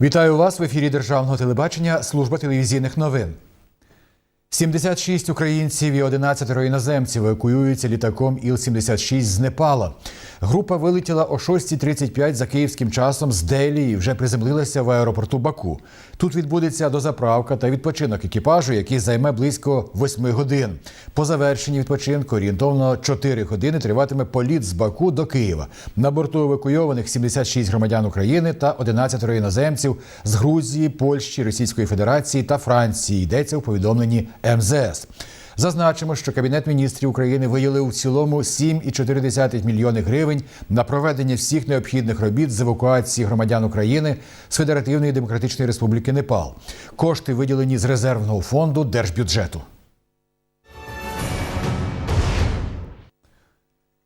Вітаю вас в ефірі Державного телебачення Служба телевізійних новин. 76 українців і 11 іноземців евакуюються літаком Іл-76 з Непала. Група вилетіла о 6.35 за київським часом з Делі і вже приземлилася в аеропорту Баку. Тут відбудеться дозаправка та відпочинок екіпажу, який займе близько 8 годин. По завершенні відпочинку орієнтовно 4 години триватиме політ з Баку до Києва. На борту евакуйованих 76 громадян України та 11 іноземців з Грузії, Польщі, Російської Федерації та Франції. Йдеться у повідомленні МЗС. Зазначимо, що Кабінет міністрів України виділив в цілому 7,4 мільйони гривень на проведення всіх необхідних робіт з евакуації громадян України з Федеративної Демократичної Республіки Непал. Кошти виділені з резервного фонду держбюджету.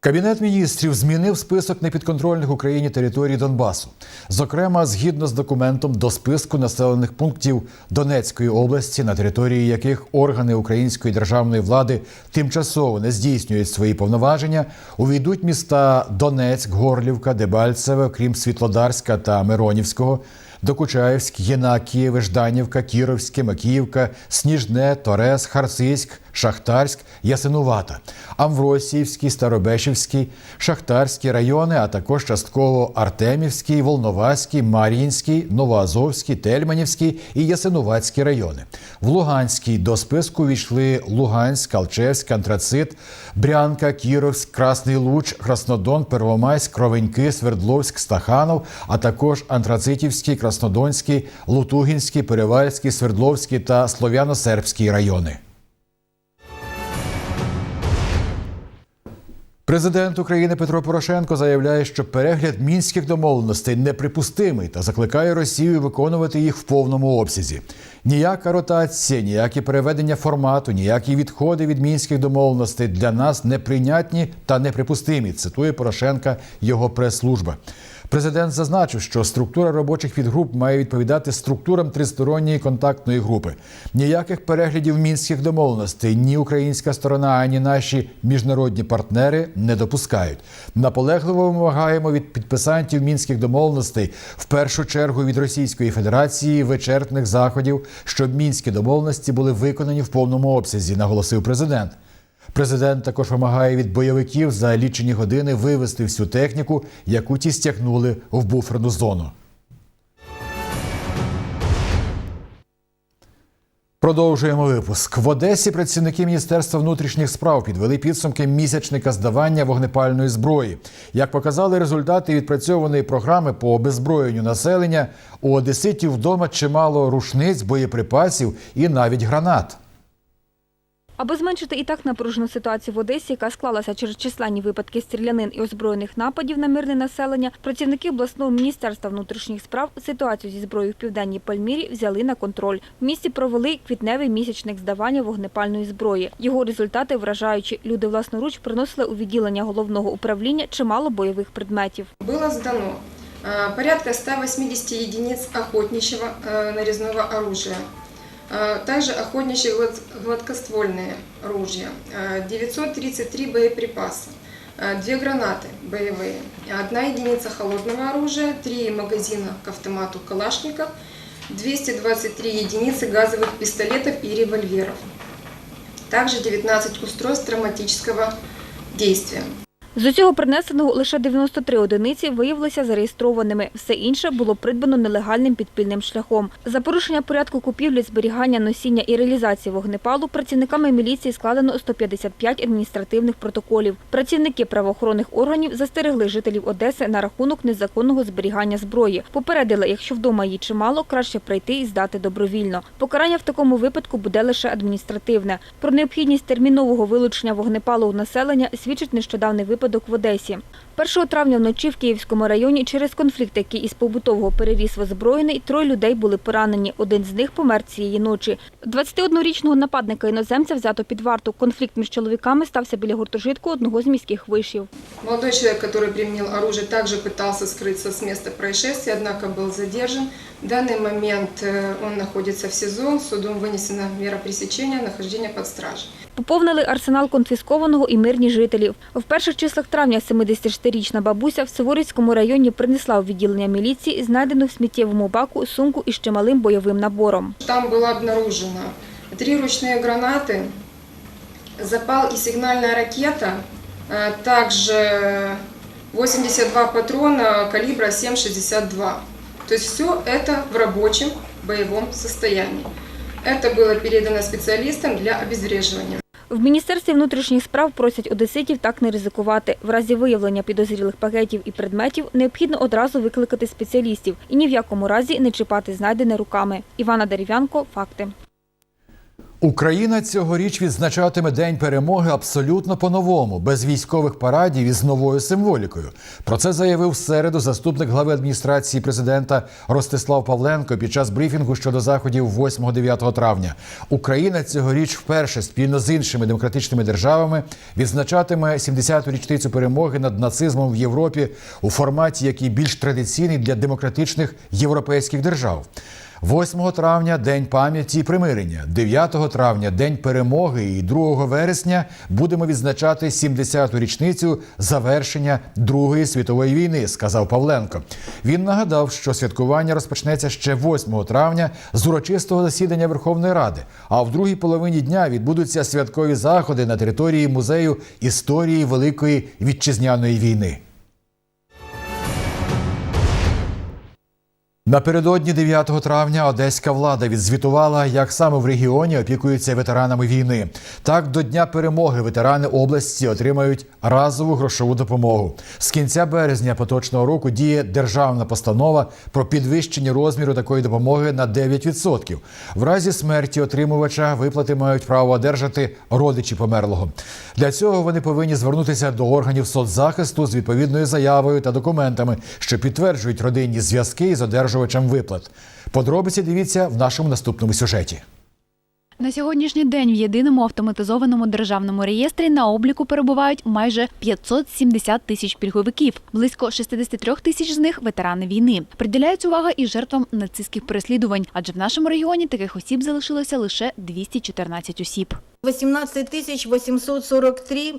Кабінет міністрів змінив список непідконтрольних Україні територій Донбасу. Зокрема, згідно з документом до списку населених пунктів Донецької області, на території яких органи української державної влади тимчасово не здійснюють свої повноваження, увійдуть міста Донецьк, Горлівка, Дебальцеве, крім Світлодарська та Миронівського. Докучаївськ, Єнакієве, Жданівка, Кіровське, Макіївка, Сніжне, Торез, Харцизьк, Шахтарськ, Ясинувата, Амвросіївський, Старобешівський, Шахтарські райони, а також частково Артемівський, Волноваський, Мар'їнський, Новоазовський, Тельманівський і Ясинуватський райони. В Луганській до списку війшли Луганськ, Алчевськ, Антрацит, Брянка, Кіровськ, Красний Луч, Краснодон, Первомайськ, Кровеньки, Свердловськ, Стаханов, а також Антрацитівський, Краснодонський, Лутугінський, Перевальський, Свердловський та Слов'яно-Сербський райони. Президент України Петро Порошенко заявляє, що перегляд мінських домовленостей неприпустимий та закликає Росію виконувати їх в повному обсязі. Ніяка ротація, ніякі переведення формату, ніякі відходи від мінських домовленостей для нас неприйнятні та неприпустимі. Цитує Порошенка його прес-служба. Президент зазначив, що структура робочих підгруп має відповідати структурам тристоронньої контактної групи. Ніяких переглядів мінських домовленостей ні українська сторона, ані наші міжнародні партнери не допускають. Наполегливо вимагаємо від підписантів мінських домовленостей в першу чергу від Російської Федерації вичерпних заходів, щоб мінські домовленості були виконані в повному обсязі, наголосив президент. Президент також вимагає від бойовиків за лічені години вивести всю техніку, яку ті стягнули в буферну зону. Продовжуємо випуск. В Одесі працівники Міністерства внутрішніх справ підвели підсумки місячника здавання вогнепальної зброї. Як показали результати відпрацьованої програми по обезброєнню населення, у одеситів вдома чимало рушниць, боєприпасів і навіть гранат. Аби зменшити і так напружену ситуацію в Одесі, яка склалася через численні випадки стрілянин і озброєних нападів на мирне населення, працівники обласного міністерства внутрішніх справ ситуацію зі зброєю в південній Пальмірі взяли на контроль. В місті провели квітневий місячник здавання вогнепальної зброї. Його результати вражаючі. Люди власноруч приносили у відділення головного управління чимало бойових предметів. Было сдано э, порядка 180 единиц охотничьего э, нарезного оружия, э, Также охотничьи глад- гладкоствольные ружья, э, 933 боеприпаса, э, две гранаты боевые, одна единица холодного оружия, три магазина к автомату Калашников, 223 единицы газовых пистолетов и револьверов, также 19 устройств травматического действия. З усього принесеного лише 93 одиниці виявилися зареєстрованими. Все інше було придбано нелегальним підпільним шляхом. За порушення порядку купівлі, зберігання, носіння і реалізації вогнепалу працівниками міліції складено 155 адміністративних протоколів. Працівники правоохоронних органів застерегли жителів Одеси на рахунок незаконного зберігання зброї. Попередили, якщо вдома її чимало, краще прийти і здати добровільно. Покарання в такому випадку буде лише адміністративне. Про необхідність термінового вилучення вогнепалу у населення свідчить нещодавний випадок в Одесі. 1 травня вночі в Київському районі через конфлікт, який із побутового переріс в озброєний, троє людей були поранені. Один з них помер цієї ночі. 21-річного нападника іноземця взято під варту. Конфлікт між чоловіками стався біля гуртожитку одного з міських вишів. Молодой человек, который применил оружие, также пытался скрыться с места происшествия, однако был задержан. В данный момент э, он находится в СИЗО, судом вынесена мера пресечения, нахождения под стражей. Поповнили арсенал конфіскованого і мирні жителі. В перших числах травня 76 86-річна бабуся в Суворівському районі принесла у відділення міліції знайдену в сміттєвому баку сумку із чималим бойовим набором. Там было обнаружено три ручные гранаты, запал и сигнальная ракета, э, также 82 патрона калибра 7,62. То есть все это в рабочем боевом состоянии. Это было передано специалистам для обезвреживания. В Міністерстві внутрішніх справ просять одеситів так не ризикувати. В разі виявлення підозрілих пакетів і предметів необхідно одразу викликати спеціалістів і ні в якому разі не чіпати знайдене руками. Івана Дерев'янко, факти. Україна цьогоріч відзначатиме День перемоги абсолютно по-новому, без військових парадів і з новою символікою. Про це заявив в середу заступник глави адміністрації президента Ростислав Павленко під час брифінгу щодо заходів 8-9 травня. Україна цьогоріч вперше спільно з іншими демократичними державами відзначатиме 70-ту річницю перемоги над нацизмом в Європі у форматі, який більш традиційний для демократичних європейських держав. 8 травня День пам'яті і примирення, 9 травня День перемоги і 2 вересня будемо відзначати 70-ту річницю завершення Другої світової війни, сказав Павленко. Він нагадав, що святкування розпочнеться ще 8 травня з урочистого засідання Верховної Ради. А в другій половині дня відбудуться святкові заходи на території музею історії Великої вітчизняної війни. Напередодні 9 травня одеська влада відзвітувала, як саме в регіоні опікуються ветеранами війни. Так, до Дня перемоги ветерани області отримають разову грошову допомогу. З кінця березня поточного року діє державна постанова про підвищення розміру такої допомоги на 9%. В разі смерті отримувача виплати мають право одержати родичі померлого. Для цього вони повинні звернутися до органів соцзахисту з відповідною заявою та документами, що підтверджують родинні зв'язки із одержувачем виплат. Подробиці дивіться в нашому наступному сюжеті. На сьогоднішній день в єдиному автоматизованому державному реєстрі на обліку перебувають майже 570 тисяч пільговиків. Близько 63 тисяч з них ветерани війни. Приділяється увага і жертвам нацистських переслідувань, адже в нашому регіоні таких осіб залишилося лише 214 осіб. 18 тисяч 843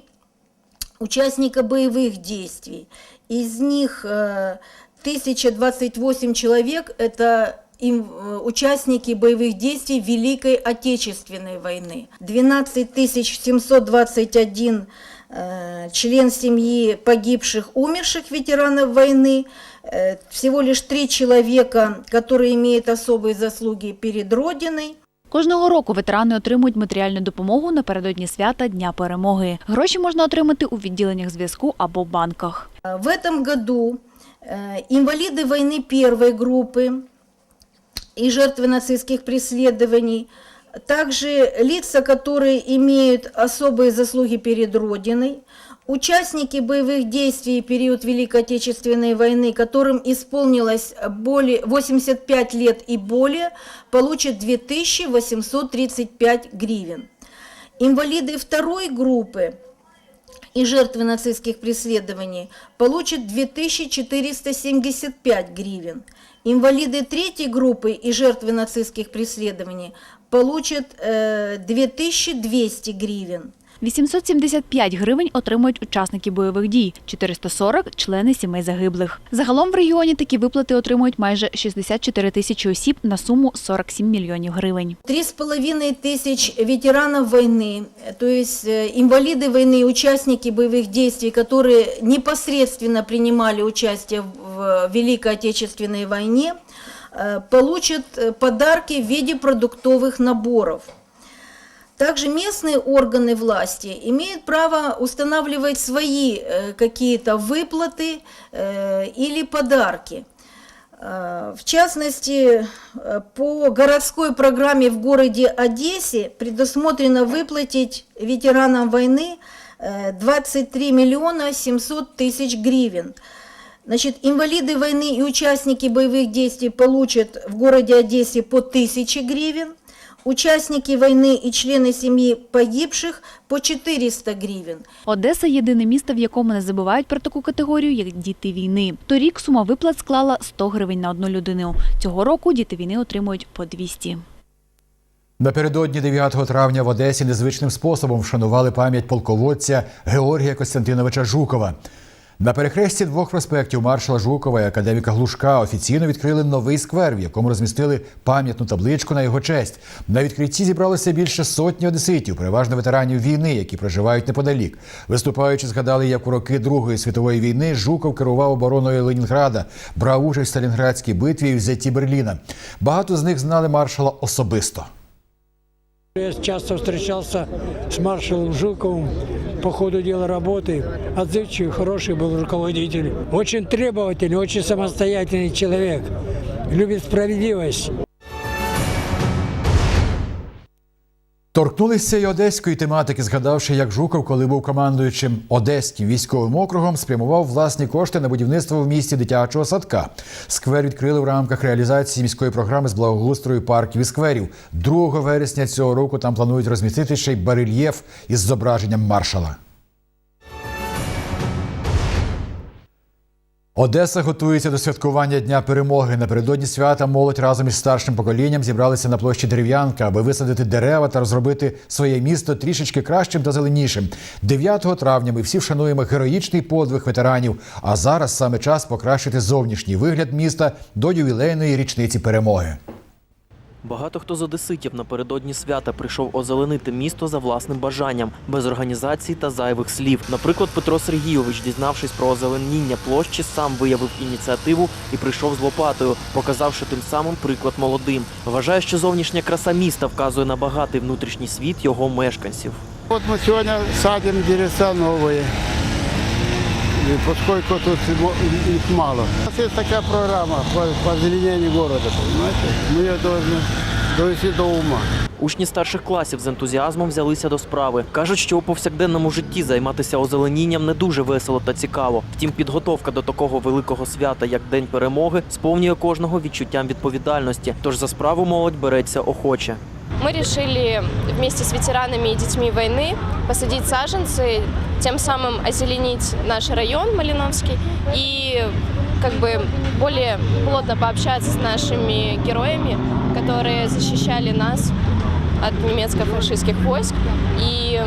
участника боевых действий. Из них э, 1028 человек – это им, э, участники боевых действий Великой Отечественной войны. 12 721 э, член семьи погибших, умерших ветеранов войны. Э, Всего лишь три человека, которые имеют особые заслуги перед Родиной. Кожного року ветерани отримують матеріальну допомогу напередодні свята Дня перемоги. Гроші можна отримати у відділеннях зв'язку або банках. В этом году э, инвалиды войны первой группы и жертвы нацистских преследований, также лица, которые имеют особые заслуги перед Родиной, участники боевых действий в период Великой Отечественной войны, которым исполнилось более 85 лет и более, получат 2835 гривен. Инвалиды второй группы и жертвы нацистских преследований получат 2475 гривен. Инвалиды третьей группы и жертвы нацистских преследований получат э, 2200 гривен. 875 гривень отримують учасники бойових дій, 440 – члени сімей загиблих. Загалом в регіоні такі виплати отримують майже 64 тисячі осіб на суму 47 мільйонів гривень. Три с половиной тысяч ветеранов войны, то есть э, инвалиды войны, и участники боевых действий, которые непосредственно принимали участие в Великой Отечественной войне, э, получат э, подарки в виде продуктовых наборов. Также местные органы власти имеют право устанавливать свои э, какие-то выплаты э, или подарки. Э, В частности, по городской программе в городе Одессе предусмотрено выплатить ветеранам войны э, 23 миллиона 700 тысяч гривен. Значит, инвалиды войны и участники боевых действий получат в городе Одессе по 1000 гривен, участники войны и члены семьи погибших по 400 гривен. Одеса – єдине місто, в якому не забувають про таку категорію, як діти війни. Торік сума виплат склала 100 гривень на одну людину. Цього року діти війни отримують по 200. Напередодні 9 травня в Одесі незвичним способом вшанували пам'ять полководця Георгія Костянтиновича Жукова. На перехресті двох проспектів маршала Жукова і академіка Глушка офіційно відкрили новий сквер, в якому розмістили пам'ятну табличку на його честь. На відкритті зібралося більше сотні одеситів, переважно ветеранів війни, які проживають неподалік. Виступаючи, згадали, як у роки Другої світової війни Жуков керував обороною Ленінграда, брав участь в Сталінградській битві і взятті Берліна. Багато з них знали маршала особисто. Я часто встречался с маршалом Жуковым по ходу дела работы. Отзывчивый, хороший был руководитель. Очень требовательный, очень самостоятельный человек. Любит справедливость. Торкнулися й одеської тематики, згадавши, як Жуков, коли був командуючим одеським військовим округом, спрямував власні кошти на будівництво в місті дитячого садка. Сквер відкрили в рамках реалізації міської програми з благоустрою парків і скверів. 2 вересня цього року там планують розмістити ще й барельєф із зображенням маршала. Одеса готується до святкування Дня перемоги. Напередодні свята молодь разом із старшим поколінням зібралися на площі Дерев'янка, аби висадити дерева та розробити своє місто трішечки кращим та зеленішим. 9 травня ми всі вшануємо героїчний подвиг ветеранів. А зараз саме час покращити зовнішній вигляд міста до ювілейної річниці перемоги. Багато хто з одеситів напередодні свята прийшов озеленити місто за власним бажанням, без організацій та зайвих слів. Наприклад, Петро Сергійович, дізнавшись про озеленіння площі, сам виявив ініціативу і прийшов з лопатою, показавши тим самим приклад молодим. Вважає, що зовнішня краса міста вказує на багатий внутрішній світ його мешканців. Вот мы сегодня садим деревца новые. Поскольку тут их мало. У нас есть такая программа по, по озеленению города, понимаете? Мы ее должны довести до ума. Учні старших класів з ентузіазмом взялися до справи. кажуть, що у повсякденному житті займатися озеленінням не дуже весело та цікаво. Втім, підготовка до такого великого свята, як День перемоги, сповнює кожного відчуттям відповідальності. Тож за справу молодь береться охоче Мы решили вместе с ветеранами и детьми войны посадить саженцы, тем самым озеленить наш район Малиновский и как бы более плотно пообщаться с нашими героями, которые защищали нас от немецко-фашистских войск. И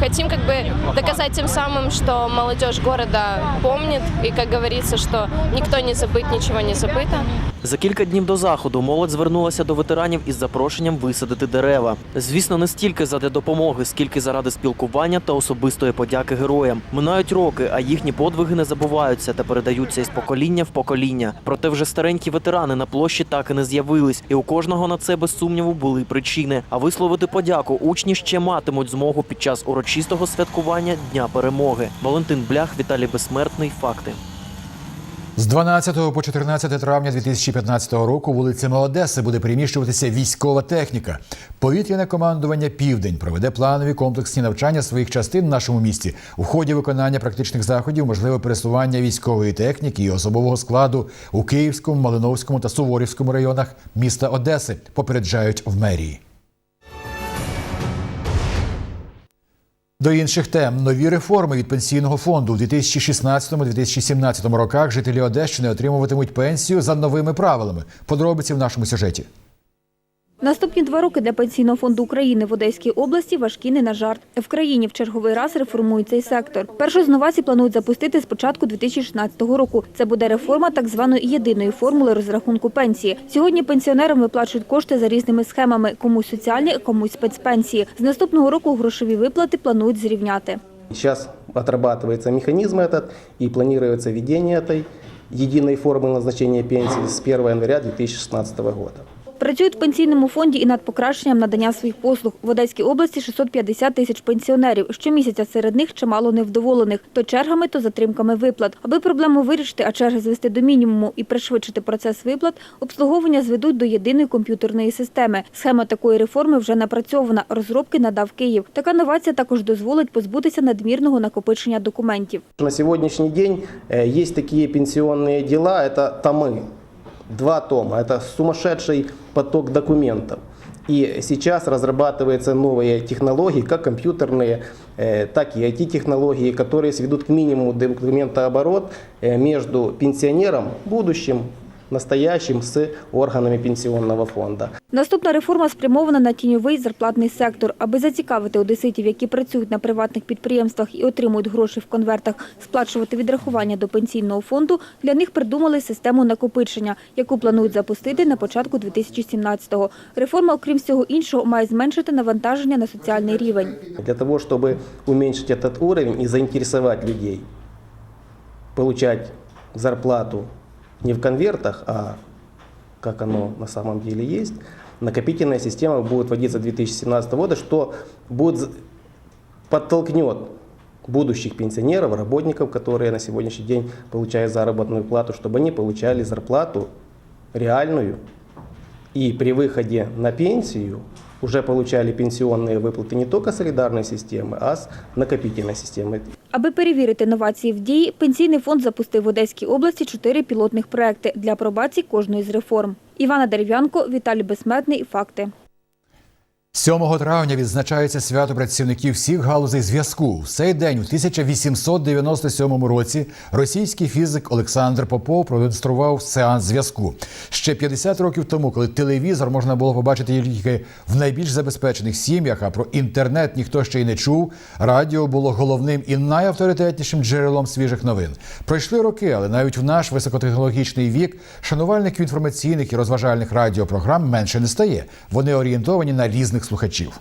хотим как бы доказать тем самым, что молодежь города помнит, и, как говорится, что никто не забыт, ничего не забыто. За кілька днів до заходу молодь звернулася до ветеранів із запрошенням висадити дерева. Звісно, не стільки заради допомоги, скільки заради спілкування та особистої подяки героям. Минають роки, а їхні подвиги не забуваються та передаються із покоління в покоління. Проте вже старенькі ветерани на площі так і не з'явились, і у кожного на це без сумніву були причини. А висловити подяку учні ще матимуть змогу під час урочистого святкування Дня перемоги. Валентин Блях, Віталій Безсмертний. Факти. З 12 по 14 травня 2015 року вулицями Одеси буде переміщуватися військова техніка. Повітряне командування Південь проведе планові комплексні навчання своїх частин в нашому місті. У ході виконання практичних заходів можливе пересування військової техніки і особового складу у Київському, Малиновському та Суворівському районах міста Одеси. Попереджають в мерії. До інших тем нові реформи від пенсійного фонду у 2016-2017 роках жителі Одещини отримуватимуть пенсію за новими правилами. Подробиці в нашому сюжеті. Наступні два роки для Пенсійного фонду України в Одеській області важкі не на жарт. В країні в черговий раз реформують цей сектор. Першу з новацій планують запустити з початку 2016 року. Це буде реформа так званої єдиної формули розрахунку пенсії. Сьогодні пенсіонерам виплачують кошти за різними схемами: комусь соціальні, а комусь спецпенсії. З наступного року грошові виплати планують зрівняти. Сейчас отрабатывается механизм этот и планируется введение этой единой формы назначения пенсии с 1 января 2016 года. Працюють в пенсійному фонді і над покращенням надання своїх послуг. В Одеській області 650 тисяч пенсіонерів. Щомісяця серед них чимало невдоволених. То чергами, то затримками виплат. Аби проблему вирішити, а черги звести до мінімуму і пришвидшити процес виплат, обслуговування зведуть до єдиної комп'ютерної системи. Схема такої реформи вже напрацьована. Розробки надав Київ. Така новація також дозволить позбутися надмірного накопичення документів. На сегодняшний день э, есть такие пенсионные дела, это томы, два тома, это сумасшедший поток документов. И сейчас разрабатываются новые технологии, как компьютерные, э, так и IT-технологии, которые сведут к минимуму документооборот э, между пенсионером, будущим настоящим с органами пенсионного фонда. Наступна реформа спрямована на тіньовий зарплатний сектор. Аби зацікавити одеситів, які працюють на приватних підприємствах і отримують гроші в конвертах, сплачувати відрахування до пенсійного фонду, для них придумали систему накопичення, яку планують запустити на початку 2017-го. Реформа, окрім всього іншого, має зменшити навантаження на соціальний рівень. Для того, чтобы уменьшить этот уровень и заинтересовать людей получать зарплату не в конвертах, а как оно на самом деле есть, накопительная система будет вводиться с 2017 года, что будет, подтолкнет будущих пенсионеров, работников, которые на сегодняшний день получают заработную плату, чтобы они получали зарплату реальную и при выходе на пенсию уже получали пенсионные выплаты не только солидарной системы, а с накопительной системы. Аби перевірити новації в дії, пенсійний фонд запустив в Одеській області чотири пілотних проекти для апробації кожної з реформ. Івана Дерев'янко, Віталій Безсмертний. Факти. 7 травня відзначається свято працівників всіх галузей зв'язку. В цей день, у 1897 році, російський фізик Олександр Попов продемонстрував сеанс зв'язку. Ще 50 років тому, коли телевізор можна було побачити тільки в найбільш забезпечених сім'ях, а про інтернет ніхто ще й не чув. Радіо було головним і найавторитетнішим джерелом свіжих новин. Пройшли роки, але навіть в наш високотехнологічний вік шанувальників інформаційних і розважальних радіопрограм менше не стає. Вони орієнтовані на різних слухачів.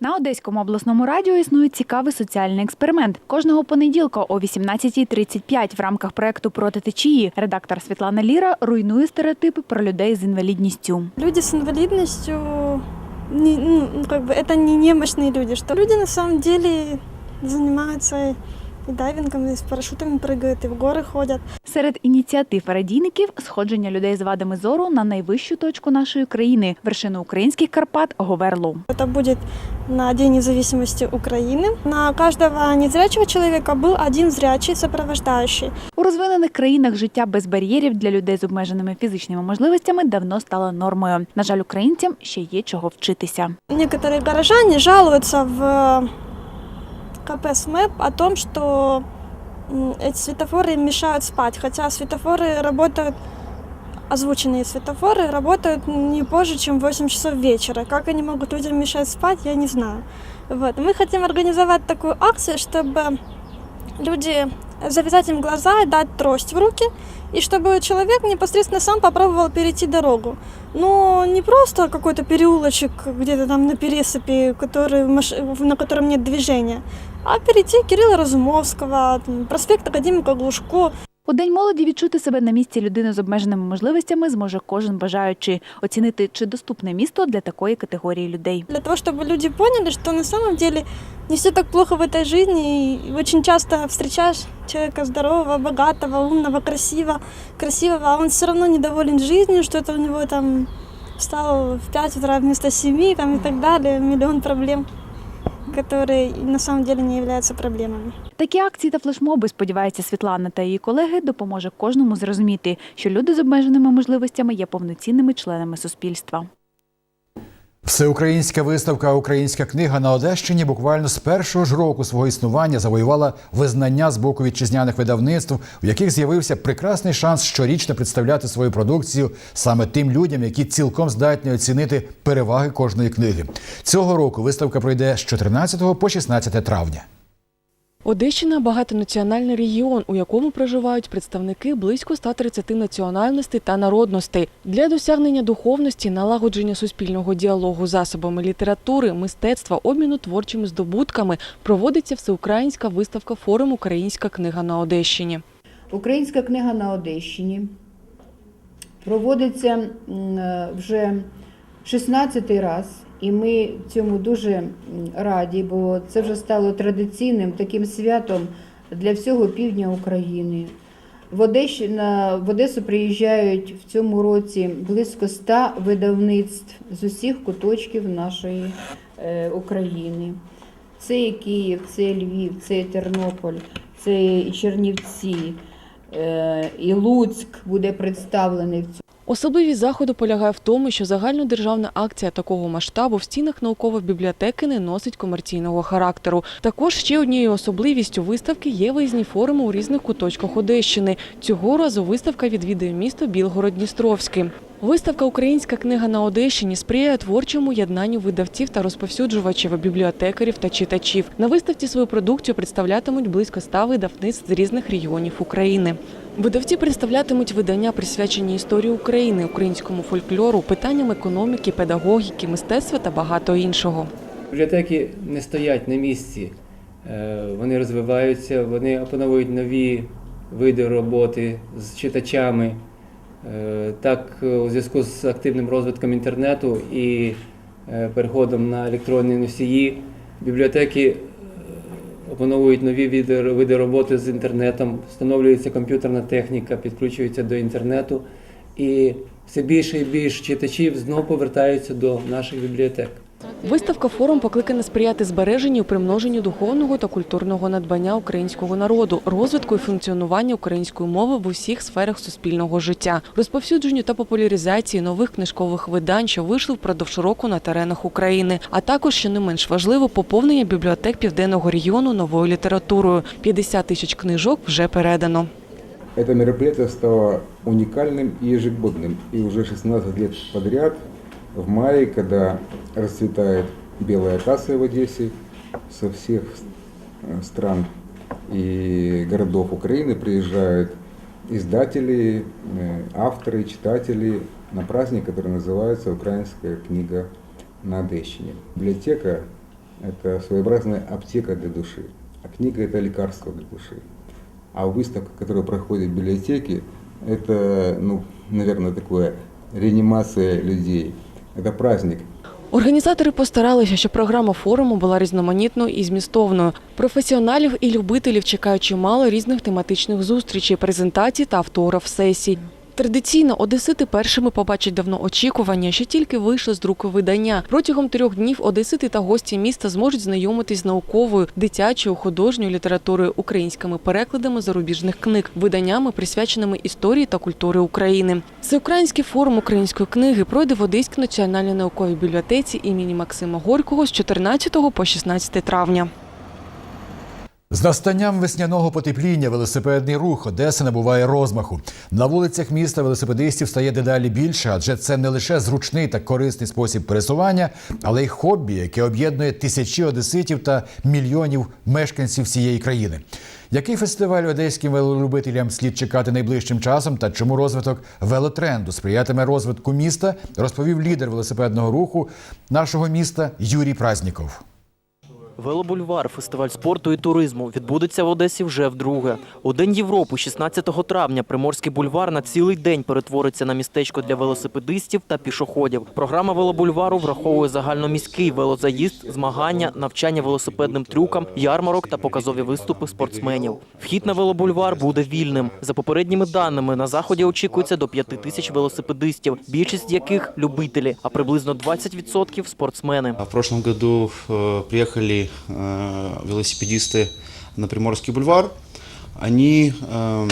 На Одеському обласному радіо існує цікавий соціальний експеримент. Кожного понеділка о 18.35 в рамках проекту проти течії редактор Світлана Ліра руйнує стереотипи про людей з інвалідністю. Люди с инвалидностью, не, ну, как бы это не немощные люди, что люди на самом деле занимаются и дайвингом, и с парашютами прыгают, и в горы ходят. Серед ініціатив радійників сходження людей з вадами зору на найвищу точку нашої країни вершину українських Карпат Говерлу. Это будет на День независимости Украины. На каждого незрячего человека был один зрячий сопровождающий. У розвинених країнах життя без бар'єрів для людей з обмеженими фізичними можливостями давно стало нормою. На жаль, українцям ще є чого вчитися. Некоторые горожане жалуются в КП СМЭП о том, что м, эти светофоры им мешают спать, хотя светофоры работают, озвученные светофоры работают не позже, чем в 8 часов вечера. Как они могут людям мешать спать, я не знаю. Вот. Мы хотим организовать такую акцию, чтобы люди завязать им глаза и дать трость в руки, и чтобы человек непосредственно сам попробовал перейти дорогу. Но не просто какой-то переулочек где-то там на пересыпи, который, на котором нет движения, а перейти Кирилла Разумовского, проспект Академика Глушко, У День молоді відчути себе на місці людини з обмеженими можливостями зможе кожен бажаючий оцінити, чи доступне місто для такої категорії людей. для того, чтобы люди поняли, что на самом деле не все так плохо в этой жизни. И очень часто встречаешь человека здорового, богатого, умного, красивого, красивого, а он все равно недоволен жизнью, что-то у него там встал в 5 утра вместо 7 там, и так далее, миллион проблем, которые на самом деле не являются проблемами. Такі акції та флешмоби, сподівається Світлана та її колеги, допоможе кожному зрозуміти, що люди з обмеженими можливостями є повноцінними членами суспільства. Всеукраїнська виставка Українська книга на Одещині буквально з першого ж року свого існування завоювала визнання з боку вітчизняних видавництв, у яких з'явився прекрасний шанс щорічно представляти свою продукцію саме тим людям, які цілком здатні оцінити переваги кожної книги. Цього року виставка пройде з 14 по 16 травня. Одещина багатонаціональний регіон, у якому проживають представники близько 130 національностей та народностей. Для досягнення духовності, налагодження суспільного діалогу засобами літератури, мистецтва, обміну творчими здобутками проводиться всеукраїнська виставка форум Українська книга на Одещині. Українська книга на Одещині проводиться е, вже 16-й раз, і ми цьому дуже раді, бо це вже стало традиційним таким святом для всього півдня України. В, Одещі, на, в Одесу приїжджають в цьому році близько 100 видавництв з усіх куточків нашої е, України. Це і Київ, це і Львів, це і Тернополь, це і Чернівці, е, і Луцьк буде представлений в цьому. Особливість заходу полягає в тому, що загальнодержавна акція такого масштабу в стінах наукової бібліотеки не носить комерційного характеру. Також ще однією особливістю виставки є виїзні форуми у різних куточках Одещини. Цього разу виставка відвідує місто Білгород-Дністровський. Виставка Українська книга на Одещині сприяє творчому єднанню видавців та розповсюджувачів, бібліотекарів та читачів. На виставці свою продукцію представлятимуть близько ста видавництв з різних регіонів України. Видавці представлятимуть видання, присвячені історії України, українському фольклору, питанням економіки, педагогіки, мистецтва та багато іншого. Бібліотеки не стоять на місці, Е, вони розвиваються, вони опановують нові види роботи з читачами. Е, Так, е, у зв'язку з активним розвитком інтернету і переходом на електронні носії, бібліотеки опановують нові види, роботи з інтернетом, встановлюється комп'ютерна техніка, підключується до інтернету, і все більше і більше читачів знову повертаються до наших бібліотек. Виставка форум покликана сприяти збереженню і примноженню духовного та культурного надбання українського народу, розвитку і функціонуванню української мови в усіх сферах суспільного життя, розповсюдженню та популяризації нових книжкових видань, що вийшли впродовж року на теренах України, а також, що не менш важливо, поповнення бібліотек південного регіону новою літературою. 50 тисяч книжок вже передано. Это мероприятие стало уникальным и ежегодным. И уже 16 лет подряд в мае, когда расцветает белая касса в Одессе со всех э, стран и городов Украины приезжают издатели, э, авторы, читатели на праздник, который называется «Украинская книга на Одещине». Библиотека – это своеобразная аптека для души, а книга – это лекарство для души. А выставка, которая проходит в библиотеке, это, ну, наверное, такое реанимация людей. Это праздник. Організатори постаралися, щоб програма форуму була різноманітною і змістовною. Професіоналів і любителів чекають чимало різних тематичних зустрічей, презентацій та автограф-сесій. Традиційно одесити першими побачать давно очікування, що тільки вийшло з друку видання. Протягом трьох днів одесити та гості міста зможуть знайомитись з науковою, дитячою, художньою літературою, українськими перекладами зарубіжних книг, виданнями, присвяченими історії та культури України. Всеукраїнський форум української книги пройде в Одеській національній науковій бібліотеці імені Максима Горького з 14 по 16 травня. З настанням весняного потепління велосипедний рух Одеси набуває розмаху. На вулицях міста велосипедистів стає дедалі більше, адже це не лише зручний та корисний спосіб пересування, але й хобі, яке об'єднує тисячі одеситів та мільйонів мешканців всієї країни. Який фестиваль одеським велолюбителям слід чекати найближчим часом та чому розвиток велотренду сприятиме розвитку міста, розповів лідер велосипедного руху нашого міста Юрій Празніков. Велобульвар, фестиваль спорту і туризму, відбудеться в Одесі вже вдруге. У День Європи, 16 травня, Приморський бульвар на цілий день перетвориться на містечко для велосипедистів та пішоходів. Програма велобульвару враховує загальноміський велозаїзд, змагання, навчання велосипедним трюкам, ярмарок та показові виступи спортсменів. Вхід на велобульвар буде вільним. За попередніми даними, на заході очікується до 5 тисяч велосипедистів, більшість яких любителі, а приблизно 20% – спортсмени. В прошлом году приехали э, велосипедисты на Приморский бульвар. Они э,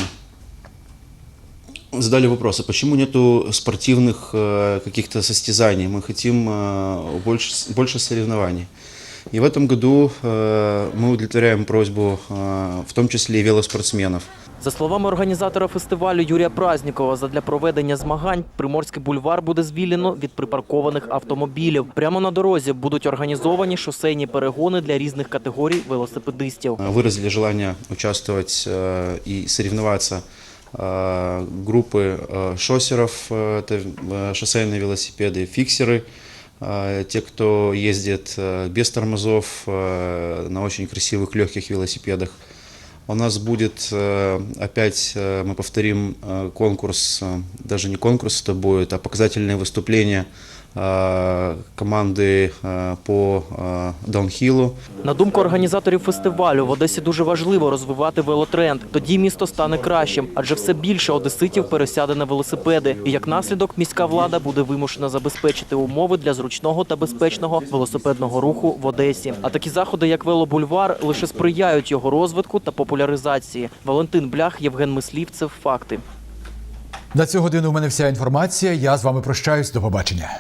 задали вопрос, а почему нету спортивных э, каких-то состязаний? Мы хотим э, больше, больше соревнований. И в этом году э, мы удовлетворяем просьбу, э, в том числе и велоспортсменов. За словами організатора фестивалю Юрія Празнікова, задля проведення змагань Приморський бульвар буде звільнено від припаркованих автомобілів. Прямо на дорозі будуть організовані шосейні перегони для різних категорій велосипедистів. Э, выразили желание участвовать э, и соревноваться э, группы э, шоссеров, э, это э, шоссейные велосипеды, фиксеры, э, те, кто ездит э, без тормозов э, на очень красивых легких велосипедах. У нас будет э, опять, э, мы повторим э, конкурс, э, даже не конкурс это будет, а показательные выступления э, команды э, по э, даунхиллу. На думку організаторів фестивалю, в Одесі дуже важливо розвивати велотренд. Тоді місто стане кращим, адже все більше одеситів пересяде на велосипеди. І як наслідок, міська влада буде вимушена забезпечити умови для зручного та безпечного велосипедного руху в Одесі. А такі заходи, як велобульвар, лише сприяють його розвитку та популяризації. Валентин Блях, Євген Мислівцев. Факти. На цю годину у мене вся інформація. Я з вами прощаюсь. До побачення.